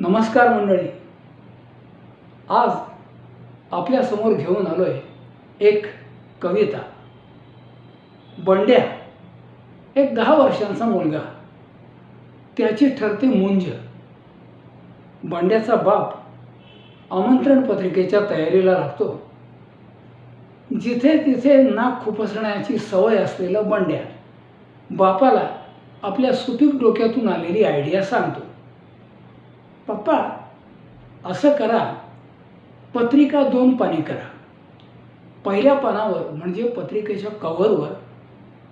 नमस्कार मंडळी. आज आपल्यासमोर घेऊन आलो आहे एक कविता. बंड्या एक दहा वर्षांचा मुलगा. त्याची ठरते मुंज. बंड्याचा बाप आमंत्रण पत्रिकेच्या तयारीला लागतो. जिथे तिथे नाक खुपसण्याची सवय असलेला बंड्या बापाला आपल्या सुपीक डोक्यातून आलेली आयडिया सांगतो. पप्पा असं करा. पत्रिका दोन पाने करा. पहिल्या पानावर म्हणजे पत्रिकेच्या कव्हरवर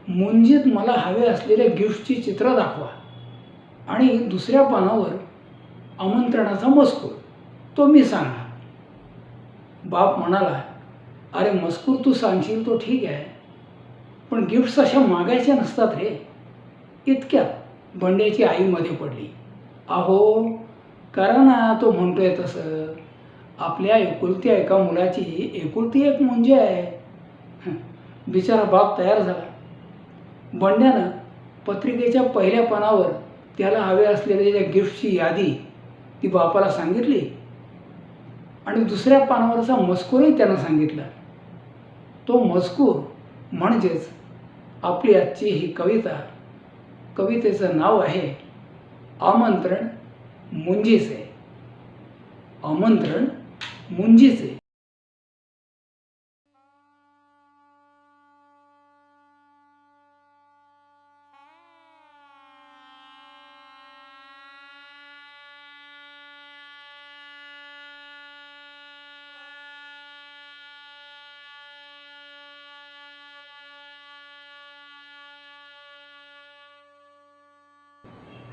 मुंजीत मला हवे असलेल्या गिफ्टची चित्र दाखवा. आणि दुसऱ्या पानावर आमंत्रणाचा मजकूर तो मी सांगणार. बाप म्हणाला अरे मजकूर तू सांगशील तो ठीक आहे. पण गिफ्ट्स अशा मागायच्या नसतात रे. इतक्यात बंड्याची आई मध्ये पडली. अहो करा ना तो म्हणतोय तसं. आपल्या एकुलती एका मुलाची एकुलती एक मुंजी आहे. बिचारा बाप तयार झाला. बंड्यानं पत्रिकेच्या पहिल्या पानावर त्याला हवे असलेल्या ज्या गिफ्टची यादी ती बापाला सांगितली आणि दुसऱ्या पानावरचा मजकूरही त्यानं सांगितला. तो मजकूर म्हणजेच आपली आजची ही कविता. कवितेचं नाव आहे आमंत्रण मुंजीचे आमंत्रण मुंजीचे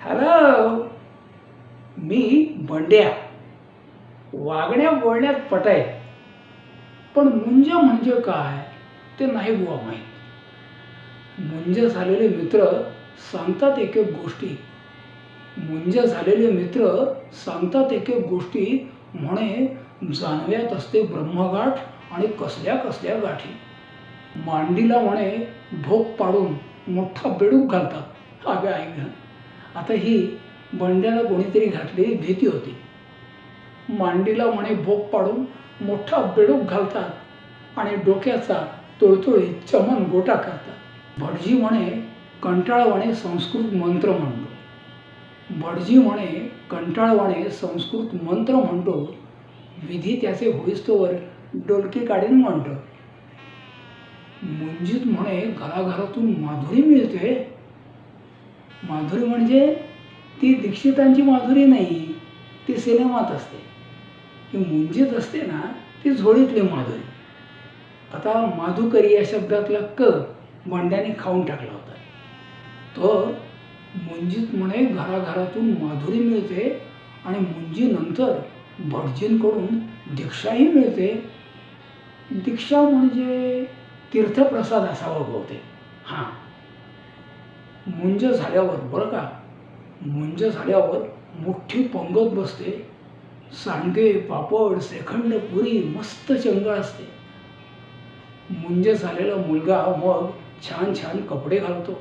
हॅलो मी बंड्या. वागण्या बोलण्यात पटाय. पण मुंज म्हणजे काय? ते नाही बुवा माहीत. मुंज झालेले मित्र सांगतात एक एक गोष्टी. मुंज झालेले मित्र सांगतात एक एक गोष्टी म्हणे जानव्यात असते ब्रह्मगाठ आणि कसल्या कसल्या गाठी. मांडीला म्हणे भोग पाडून मोठा बेडूक घालतात. अगं ऐक आता ही बंड्याला कोणीतरी घातलेली भीती होती. मांडीला म्हणे भोग पाडून मोठा बेडूक घालतात आणि डोक्याचा तुळतुळीत चमन गोटा करतात. भटजी म्हणे कंटाळवाणे संस्कृत मंत्र म्हणतो. भटजी म्हणे कंटाळवाणे संस्कृत मंत्र म्हणतो. विधी त्याचे होईस्तोवर डोलकी काढीन म्हणतो. मुंजीत म्हणे घराघरातून माधुरी मिळते. माधुरी म्हणजे ती दीक्षितांची माधुरी नाही ती सिनेमात असते. ही मुंजीत असते ना ती झोळीतली माधुरी. आता माधुकरी या शब्दातला क बंड्याने खाऊन टाकला होता. तर मुंजीत म्हणे घराघरातून माधुरी मिळते आणि मुंजीनंतर भटजींकडून दीक्षाही मिळते. दीक्षा म्हणजे तीर्थप्रसाद असावा बहुतेक. हां. मुंज झाल्यावर बरं का मुंज झाल्यावर मोठी पंगत बसते. सांडगे पापड श्रीखंड पुरी मस्त चंगळ असते. मुंज झालेला मुलगा मग छान छान कपडे घालतो.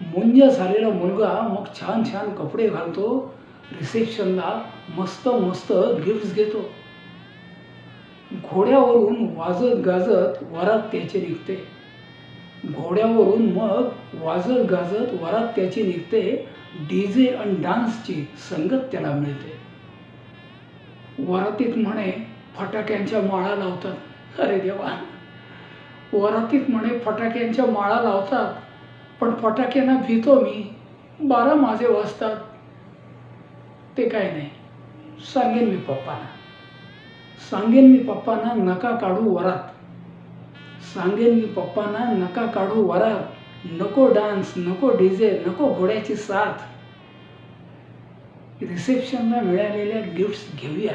मुंज झालेला मुलगा मग छान छान कपडे घालतो. रिसेप्शनला मस्त मस्त गिफ्ट्स घेतो. घोड्यावरून वाजत गाजत वरात त्याचे निघते. घोड्यावरून मग वाजत गाजत वरात त्याची निघते. डीजे आणि डान्सची संगत त्याला मिळते. वरातीत म्हणे फटाक्यांच्या माळा लावतात. अरे देवा. वरातीत म्हणे फटाक्यांच्या माळा लावतात. पण फटाक्यांना भीतो मी. बारा माझे वाजतात. ते काय नाही. सांगेन मी पप्पांना. सांगेन मी पप्पांना नका काढू वरात. सांगेन मी पप्पांना नका काढू वरात नको डान्स नको डीजे नको घोड्याची साथ. रिसेप्शनला मिळालेल्या गिफ्ट्स घेऊया.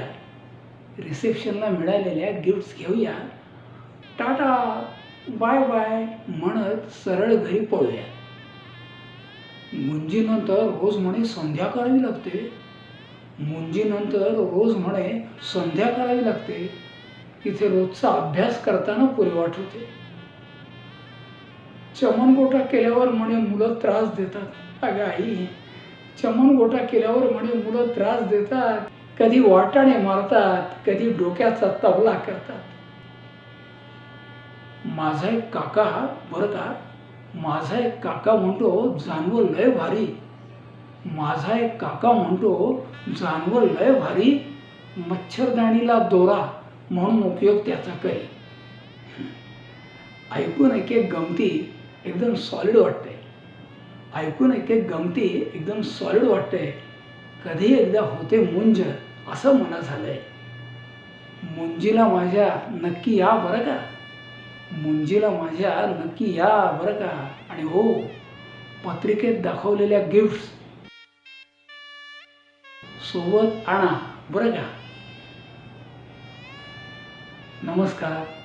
रिसेप्शनला मिळालेल्या गिफ्ट्स घेऊया. टाटा बाय बाय म्हणत सरळ घरी पळूया. मुंजीनंतर रोज म्हणे संध्या करावी लागते. मुंजीनंतर रोज म्हणे संध्या करावी लागते. इथे रोजचा अभ्यास करताना पुरे चमन गोटा केल्यावर म्हणे मुलं त्रास देतात. अगं आई चमनगोटा केल्यावर म्हणे मुलं त्रास देतात. कधी वाटाणे मारतात कधी डोक्याचा तबला करतात. माझा एक काका बरं का? माझा एक काका म्हणतो जानवं लय भारी. माझा एक काका म्हणतो जानवं लय भारी. मच्छरदाणीला दोरा. म्हणून उपयोग त्याचा करी. ऐकून एक एक गमती एकदम सॉलिड वाटते. ऐकून एक एक गमती एकदम सॉलिड वाटते. कधी एकदा होते मुंज असं मना झालंय. मुंजीला माझ्या नक्की या बरं का? मुंजीला माझ्या नक्की या बरं का? आणि हो पत्रिकेत दाखवलेल्या गिफ्ट्स सोबत आणा बरं का? नमस्कार.